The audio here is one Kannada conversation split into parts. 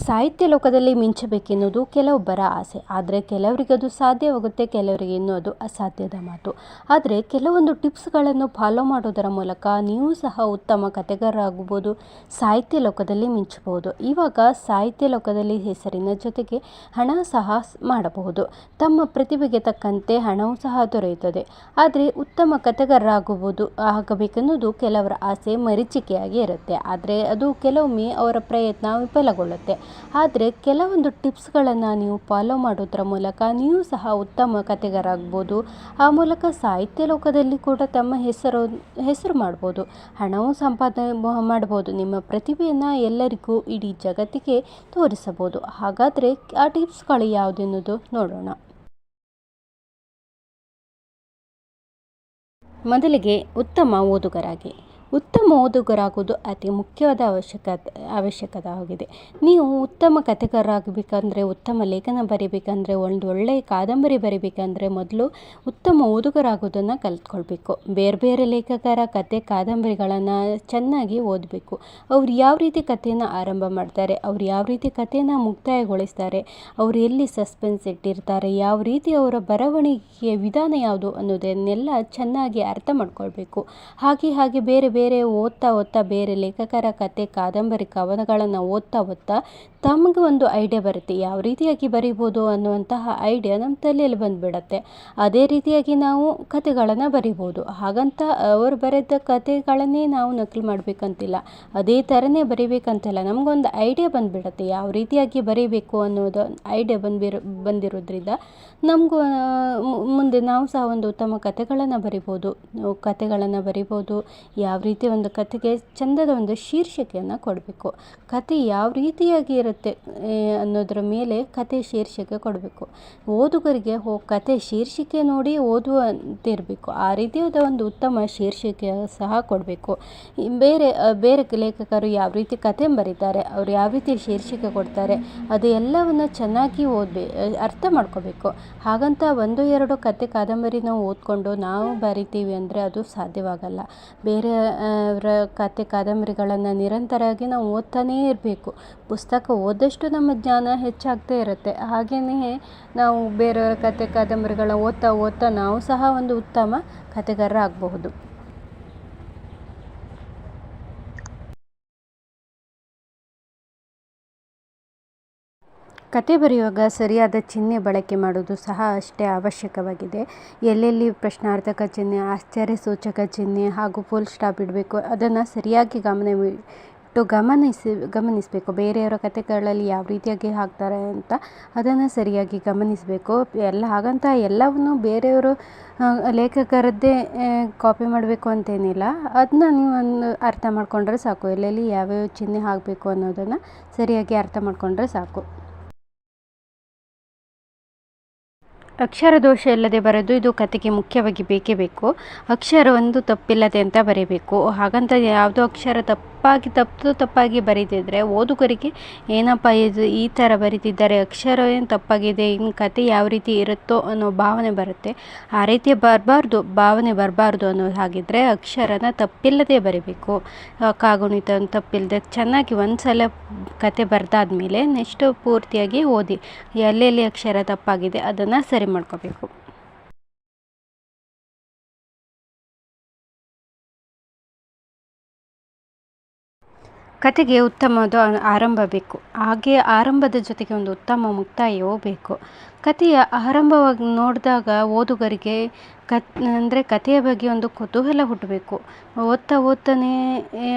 ಸಾಹಿತ್ಯ ಲೋಕದಲ್ಲಿ ಮಿಂಚಬೇಕೆನ್ನುವುದು ಕೆಲವೊಬ್ಬರ ಆಸೆ. ಆದರೆ ಕೆಲವರಿಗದು ಸಾಧ್ಯವಾಗುತ್ತೆ, ಕೆಲವರಿಗೆ ಇನ್ನೂ ಅದು ಅಸಾಧ್ಯದ ಮಾತು. ಆದರೆ ಕೆಲವೊಂದು ಟಿಪ್ಸ್ಗಳನ್ನು ಫಾಲೋ ಮಾಡೋದರ ಮೂಲಕ ನೀವು ಸಹ ಉತ್ತಮ ಕಥೆಗಾರರಾಗಬಹುದು, ಸಾಹಿತ್ಯ ಲೋಕದಲ್ಲಿ ಮಿಂಚಬಹುದು. ಇವಾಗ ಸಾಹಿತ್ಯ ಲೋಕದಲ್ಲಿ ಹೆಸರಿನ ಜೊತೆಗೆ ಹಣ ಸಹ ಮಾಡಬಹುದು. ತಮ್ಮ ಪ್ರತಿಭೆಗೆ ತಕ್ಕಂತೆ ಹಣವೂ ಸಹ ದೊರೆಯುತ್ತದೆ. ಆದರೆ ಉತ್ತಮ ಕಥೆಗಾರರಾಗಬಹುದು, ಆಗಬೇಕೆನ್ನುವುದು ಕೆಲವರ ಆಸೆ, ಮರೀಚಿಕೆಯಾಗಿ ಇರುತ್ತೆ. ಆದರೆ ಅದು ಕೆಲವೊಮ್ಮೆ ಅವರ ಪ್ರಯತ್ನ ವಿಫಲಗೊಳ್ಳುತ್ತೆ. ಆದರೆ ಕೆಲವೊಂದು ಟಿಪ್ಸ್ಗಳನ್ನು ನೀವು ಫಾಲೋ ಮಾಡೋದ್ರ ಮೂಲಕ ನೀವು ಸಹ ಉತ್ತಮ ಕಥೆಗಾರ ಆಗ್ಬೋದು ಆ ಮೂಲಕ ಸಾಹಿತ್ಯ ಲೋಕದಲ್ಲಿ ಕೂಡ ತಮ್ಮ ಹೆಸರು ಹೆಸರು ಮಾಡ್ಬೋದು. ಹಣವೂ ಸಂಪಾದನೆ ಮಾಡ್ಬೋದು. ನಿಮ್ಮ ಪ್ರತಿಭೆಯನ್ನು ಎಲ್ಲರಿಗೂ ಇಡೀ ಜಗತ್ತಿಗೆ ತೋರಿಸಬಹುದು ಹಾಗಾದರೆ ಆ ಟಿಪ್ಸ್ಗಳು ಯಾವುದೆನ್ನುವುದು ನೋಡೋಣ. ಮೊದಲಿಗೆ ಉತ್ತಮ ಓದುಗರಾಗಿ. ಉತ್ತಮ ಓದುಗರಾಗುವುದು ಅತಿ ಮುಖ್ಯವಾದ ಅವಶ್ಯಕತೆ ಅವಶ್ಯಕತೆ ಆಗಿದೆ. ನೀವು ಉತ್ತಮ ಕಥೆಗಾರರಾಗಬೇಕಂದ್ರೆ ಉತ್ತಮ ಲೇಖನ ಬರೀಬೇಕಂದ್ರೆ, ಒಂದು ಒಳ್ಳೆಯ ಕಾದಂಬರಿ ಬರೀಬೇಕಂದ್ರೆ ಮೊದಲು ಉತ್ತಮ ಓದುಗರಾಗೋದನ್ನು ಕಲಿತ್ಕೊಳ್ಬೇಕು. ಬೇರೆ ಬೇರೆ ಲೇಖಕರ ಕತೆ ಕಾದಂಬರಿಗಳನ್ನು ಚೆನ್ನಾಗಿ ಓದಬೇಕು. ಅವ್ರು ಯಾವ ರೀತಿ ಕಥೆಯನ್ನು ಆರಂಭ ಮಾಡ್ತಾರೆ, ಅವ್ರು ಯಾವ ರೀತಿ ಕಥೆಯನ್ನು ಮುಕ್ತಾಯಗೊಳಿಸ್ತಾರೆ, ಅವರು ಎಲ್ಲಿ ಸಸ್ಪೆನ್ಸ್ ಇಟ್ಟಿರ್ತಾರೆ, ಯಾವ ರೀತಿ ಅವರ ಬರವಣಿಗೆಯ ವಿಧಾನ ಯಾವುದು ಅನ್ನೋದನ್ನೆಲ್ಲ ಚೆನ್ನಾಗಿ ಅರ್ಥ ಮಾಡ್ಕೊಳ್ಬೇಕು. ಹಾಗೆ ಹಾಗೆ ಬೇರೆ ಬೇರೆ ಓದ್ತಾ ಓದ್ತಾ ಬೇರೆ ಲೇಖಕರ ಕತೆ, ಕಾದಂಬರಿ, ಕವನಗಳನ್ನು ಓದ್ತಾ ಓದ್ತಾ ತಮಗೆ ಒಂದು ಐಡಿಯಾ ಬರುತ್ತೆ. ಯಾವ ರೀತಿಯಾಗಿ ಬರಿಬೋದು ಅನ್ನುವಂತಹ ಐಡಿಯಾ ನಮ್ಮ ತಲೆಯಲ್ಲಿ ಬಂದುಬಿಡತ್ತೆ. ಅದೇ ರೀತಿಯಾಗಿ ನಾವು ಕತೆಗಳನ್ನು ಬರಿಬೋದು. ಹಾಗಂತ ಅವರು ಬರೆದ ಕತೆಗಳನ್ನೇ ನಾವು ನಕಲು ಮಾಡಬೇಕಂತಿಲ್ಲ. ಅದೇ ಥರನೇ ಬರಿಬೇಕಂತಿಲ್ಲ. ನಮಗೊಂದು ಐಡಿಯಾ ಬಂದುಬಿಡತ್ತೆ. ಯಾವ ರೀತಿಯಾಗಿ ಬರೀಬೇಕು ಅನ್ನೋದು ಐಡಿಯಾ ಬಂದಿರೋ, ಬಂದಿರೋದ್ರಿಂದ ನಮಗೂ ಮುಂದೆ ನಾವು ಸಹ ಒಂದು ಉತ್ತಮ ಕತೆಗಳನ್ನು ಬರಿಬೋದು. ಕತೆಗಳನ್ನು ಬರಿಬೋದು. ಯಾವ ರೀತಿ ಒಂದು ಕಥೆಗೆ ಚಂದದ ಒಂದು ಶೀರ್ಷಿಕೆಯನ್ನು ಕೊಡಬೇಕು. ಕತೆ ಯಾವ ರೀತಿಯಾಗಿ ಇರುತ್ತೆ ಅನ್ನೋದರ ಮೇಲೆ ಕತೆ ಶೀರ್ಷಿಕೆ ಕೊಡಬೇಕು. ಓದುಗರಿಗೆ ಹೋ ಕತೆ ಶೀರ್ಷಿಕೆ ನೋಡಿ ಓದುವಂತಿರಬೇಕು. ಆ ರೀತಿಯಾದ ಒಂದು ಉತ್ತಮ ಶೀರ್ಷಿಕೆ ಸಹ ಕೊಡಬೇಕು. ಬೇರೆ ಬೇರೆ ಲೇಖಕರು ಯಾವ ರೀತಿ ಕತೆ ಬರೀತಾರೆ, ಅವ್ರು ಯಾವ ರೀತಿ ಶೀರ್ಷಿಕೆ ಕೊಡ್ತಾರೆ, ಅದು ಎಲ್ಲವನ್ನು ಚೆನ್ನಾಗಿ ಓದ್ಬೇ ಅರ್ಥ ಮಾಡ್ಕೋಬೇಕು. ಹಾಗಂತ ಒಂದು, ಎರಡು ಕತೆ ನಾವು ಓದ್ಕೊಂಡು ನಾವು ಬರಿತೀವಿ ಅಂದರೆ ಅದು ಸಾಧ್ಯವಾಗಲ್ಲ. ಬೇರೆ ಅವರ ಕತೆ ಕಾದಂಬರಿಗಳನ್ನು ನಿರಂತರವಾಗಿ ನಾವು ಓದ್ತಾನೇ ಇರಬೇಕು. ಪುಸ್ತಕ ಓದಷ್ಟು ನಮ್ಮ ಜ್ಞಾನ ಹೆಚ್ಚಾಗ್ತಾ ಇರುತ್ತೆ. ಹಾಗೆಯೇ ನಾವು ಬೇರೆಯವರ ಕತೆ ಕಾದಂಬರಿಗಳ ಓದ್ತಾ ಓದ್ತಾ ನಾವು ಸಹ ಒಂದು ಉತ್ತಮ ಕತೆಗಾರರು ಕತೆ ಬರೆಯುವಾಗ ಸರಿಯಾದ ಚಿಹ್ನೆ ಬಳಕೆ ಮಾಡೋದು ಸಹ ಅಷ್ಟೇ ಅವಶ್ಯಕವಾಗಿದೆ. ಎಲ್ಲೆಲ್ಲಿ ಪ್ರಶ್ನಾರ್ಥಕ ಚಿಹ್ನೆ, ಆಶ್ಚರ್ಯ ಸೂಚಕ ಚಿಹ್ನೆ ಹಾಗೂ ಫುಲ್ ಸ್ಟಾಪ್ ಇಡಬೇಕು, ಅದನ್ನು ಸರಿಯಾಗಿ ಗಮನ ಇಟ್ಟು ಗಮನಿಸಿ, ಗಮನಿಸಬೇಕು. ಬೇರೆಯವರ ಕತೆಗಳಲ್ಲಿ ಯಾವ ರೀತಿಯಾಗಿ ಹಾಕ್ತಾರೆ ಅಂತ ಅದನ್ನು ಸರಿಯಾಗಿ ಗಮನಿಸಬೇಕು. ಎಲ್ಲ ಹಾಗಂತ ಎಲ್ಲವನ್ನು ಬೇರೆಯವರು ಲೇಖಕರದ್ದೇ ಕಾಪಿ ಮಾಡಬೇಕು ಅಂತೇನಿಲ್ಲ. ಅದನ್ನ ನೀವು ಅರ್ಥ ಮಾಡಿಕೊಂಡ್ರೆ ಸಾಕು. ಎಲ್ಲೆಲ್ಲಿ ಯಾವ್ಯಾವ ಚಿಹ್ನೆ ಹಾಕಬೇಕು ಅನ್ನೋದನ್ನು ಸರಿಯಾಗಿ ಅರ್ಥ ಮಾಡಿಕೊಂಡ್ರೆ ಸಾಕು. ಅಕ್ಷರ ದೋಷ ಇಲ್ಲದೆ ಬರೆದು ಇದು ಕತೆಗೆ ಮುಖ್ಯವಾಗಿ ಬೇಕೇ ಬೇಕು. ಅಕ್ಷರ ಒಂದು ತಪ್ಪಿಲ್ಲದೆ ಅಂತ ಬರೀಬೇಕು. ಹಾಗಂತ ಯಾವುದೋ ಅಕ್ಷರ ತಪ್ಪಾಗಿ ತಪ್ಪು ತಪ್ಪಾಗಿ ಬರೀತಿದ್ರೆ ಓದುಗರಿಗೆ ಏನಪ್ಪ ಇದು ಈ ಥರ ಬರೀತಿದ್ದಾರೆ, ಅಕ್ಷರ ಏನು ತಪ್ಪಾಗಿದೆ ಇನ್ನು ಕತೆ ಯಾವ ರೀತಿ ಇರುತ್ತೋ ಅನ್ನೋ ಭಾವನೆ ಬರುತ್ತೆ. ಆ ರೀತಿ ಬರಬಾರ್ದು, ಭಾವನೆ ಬರಬಾರ್ದು ಅನ್ನೋ ಹಾಗಿದ್ದರೆ ಅಕ್ಷರನ ತಪ್ಪಿಲ್ಲದೆ ಬರೀಬೇಕು. ಕಾಗುಣಿತ ತಪ್ಪಿಲ್ಲದೆ ಚೆನ್ನಾಗಿ ಒಂದು ಸಲ ಕತೆ ಬರೆದಾದ್ಮೇಲೆ ನೆಕ್ಸ್ಟು ಪೂರ್ತಿಯಾಗಿ ಓದಿ, ಎಲ್ಲೆಲ್ಲಿ ಅಕ್ಷರ ತಪ್ಪಾಗಿದೆ ಅದನ್ನು ಸರಿ ಮಾಡ್ಕೋಬೇಕು. ಕತೆಗೆ ಉತ್ತಮವಾದ ಆರಂಭ ಬೇಕು. ಹಾಗೆ ಆರಂಭದ ಜೊತೆಗೆ ಒಂದು ಉತ್ತಮ ಮುಕ್ತಾಯವೂ ಬೇಕು. ಕತೆಯ ಆರಂಭವಾಗಿ ನೋಡಿದಾಗ ಓದುಗರಿಗೆ ಕತ್ ಅಂದರೆ ಕಥೆಯ ಬಗ್ಗೆ ಒಂದು ಕುತೂಹಲ ಹುಟ್ಟಬೇಕು. ಓದ್ತಾ ಓದ್ತಾನೇ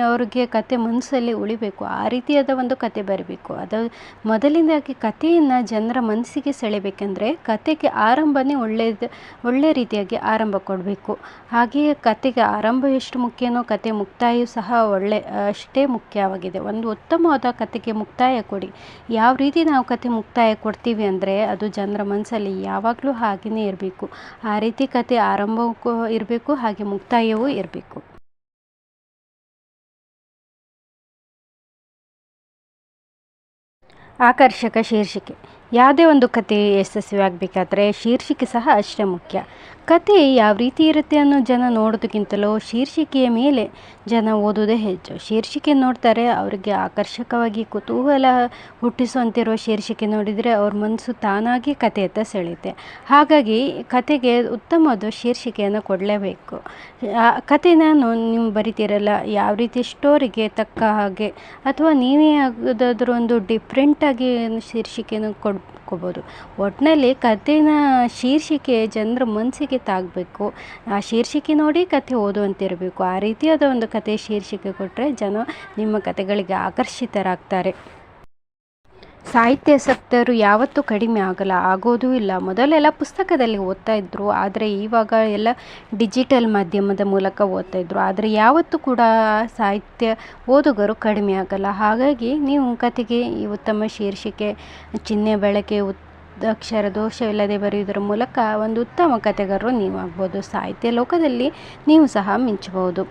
ಅವ್ರಿಗೆ ಕತೆ ಮನಸ್ಸಲ್ಲಿ ಉಳಿಬೇಕು. ಆ ರೀತಿಯಾದ ಒಂದು ಕತೆ ಬರಬೇಕು. ಅದು ಮೊದಲಿಂದಾಗಿ ಕಥೆಯನ್ನು ಜನರ ಮನಸ್ಸಿಗೆ ಸೆಳೆಬೇಕೆಂದರೆ ಕತೆಗೆ ಆರಂಭನೇ ಒಳ್ಳೆಯದು ಒಳ್ಳೆಯ ರೀತಿಯಾಗಿ ಆರಂಭ ಕೊಡಬೇಕು. ಹಾಗೆಯೇ ಕತೆಗೆ ಆರಂಭ ಎಷ್ಟು ಮುಖ್ಯನೋ ಕತೆ ಮುಕ್ತಾಯ ಸಹ ಒಳ್ಳೆ, ಅಷ್ಟೇ ಮುಖ್ಯವಾಗಿದೆ. ಒಂದು ಉತ್ತಮವಾದ ಕತೆಗೆ ಮುಕ್ತಾಯ ಕೊಡಿ. ಯಾವ ರೀತಿ ನಾವು ಕತೆ ಮುಕ್ತಾಯ ಕೊಡ್ತೀವಿ ಅಂದರೆ ಅದು ಜನರ ಮನಸ್ಸಲ್ಲಿ ಯಾವಾಗಲೂ ಹಾಗೆಯೇ ಇರಬೇಕು. ಆ ರೀತಿ ಕತೆ ಆರಂಭಕ್ಕೂ ಇರಬೇಕು ಹಾಗೆ ಮುಕ್ತಾಯವೂ ಇರಬೇಕು. ಆಕರ್ಷಕ ಶೀರ್ಷಿಕೆ. ಯಾವುದೇ ಒಂದು ಕತೆ ಯಶಸ್ವಿ ಆಗಬೇಕಾದ್ರೆ ಶೀರ್ಷಿಕೆ ಸಹ ಅಷ್ಟೇ ಮುಖ್ಯ. ಕತೆ ಯಾವ ರೀತಿ ಇರುತ್ತೆ ಅನ್ನೋ ಜನ ನೋಡೋದಕ್ಕಿಂತಲೂ ಶೀರ್ಷಿಕೆಯ ಮೇಲೆ ಜನ ಓದೋದೇ ಹೆಚ್ಚು. ಶೀರ್ಷಿಕೆ ನೋಡ್ತಾರೆ, ಅವರಿಗೆ ಆಕರ್ಷಕವಾಗಿ ಕುತೂಹಲ ಹುಟ್ಟಿಸುವಂತಿರುವ ಶೀರ್ಷಿಕೆ ನೋಡಿದರೆ ಅವ್ರ ಮನಸ್ಸು ತಾನಾಗಿ ಕಥೆಯತ್ತ ಸೆಳೆಯುತ್ತೆ. ಹಾಗಾಗಿ ಕತೆಗೆ ಉತ್ತಮವಾದ ಶೀರ್ಷಿಕೆಯನ್ನು ಕೊಡಲೇಬೇಕು. ಆ, ಕಥೆನ ನೀವು ಬರಿತೀರಲ್ಲ, ಯಾವ ರೀತಿ ಸ್ಟೋರಿಗೆ ತಕ್ಕ ಹಾಗೆ, ಅಥವಾ ನೀವೇ ಆಗೋದಾದ್ರೂ ಒಂದು ಡಿಫ್ರೆಂಟಾಗಿ ಶೀರ್ಷಿಕೆನ ಕೊಡ್ಕೋಬೋದು ಒಟ್ಟಿನಲ್ಲಿ ಕಥೆನ ಶೀರ್ಷಿಕೆ ಜನರ ಮನಸ್ಸಿಗೆ ತಾಗಬೇಕು. ಆ ಶೀರ್ಷಿಕೆ ನೋಡಿ ಕಥೆ ಓದುವಂತಿರಬೇಕು. ಆ ರೀತಿಯಾದ ಒಂದು ಕಥೆ ಶೀರ್ಷಿಕೆ ಕೊಟ್ಟರೆ ಜನ ನಿಮ್ಮ ಕಥೆಗಳಿಗೆ ಆಕರ್ಷಿತರಾಗ್ತಾರೆ. ಸಾಹಿತ್ಯಾಸಕ್ತರು ಯಾವತ್ತೂ ಕಡಿಮೆ ಆಗಲ್ಲ, ಆಗೋದೂ ಇಲ್ಲ. ಮೊದಲೆಲ್ಲ ಪುಸ್ತಕದಲ್ಲಿ ಓದ್ತಾ ಇದ್ದರು ಆದರೆ ಇವಾಗ ಎಲ್ಲ ಡಿಜಿಟಲ್ ಮಾಧ್ಯಮದ ಮೂಲಕ ಓದ್ತಾ ಇದ್ದರು ಆದರೆ ಯಾವತ್ತೂ ಕೂಡ ಸಾಹಿತ್ಯ ಓದುಗರು ಕಡಿಮೆ ಆಗಲ್ಲ. ಹಾಗಾಗಿ ನೀವು ಕತೆಗೆ ಈ ಉತ್ತಮ ಶೀರ್ಷಿಕೆ, ಚಿಹ್ನೆ ಬಳಕೆ ಉತ್ ಅಕ್ಷರ ದೋಷವಿಲ್ಲದೆ ಬರೆಯುವುದರ ಮೂಲಕ ಒಂದು ಉತ್ತಮ ಕತೆಗಾರರು ನೀವು ಆಗ್ಬೋದು ಸಾಹಿತ್ಯ ಲೋಕದಲ್ಲಿ ನೀವು ಸಹ ಮಿಂಚಬಹುದು.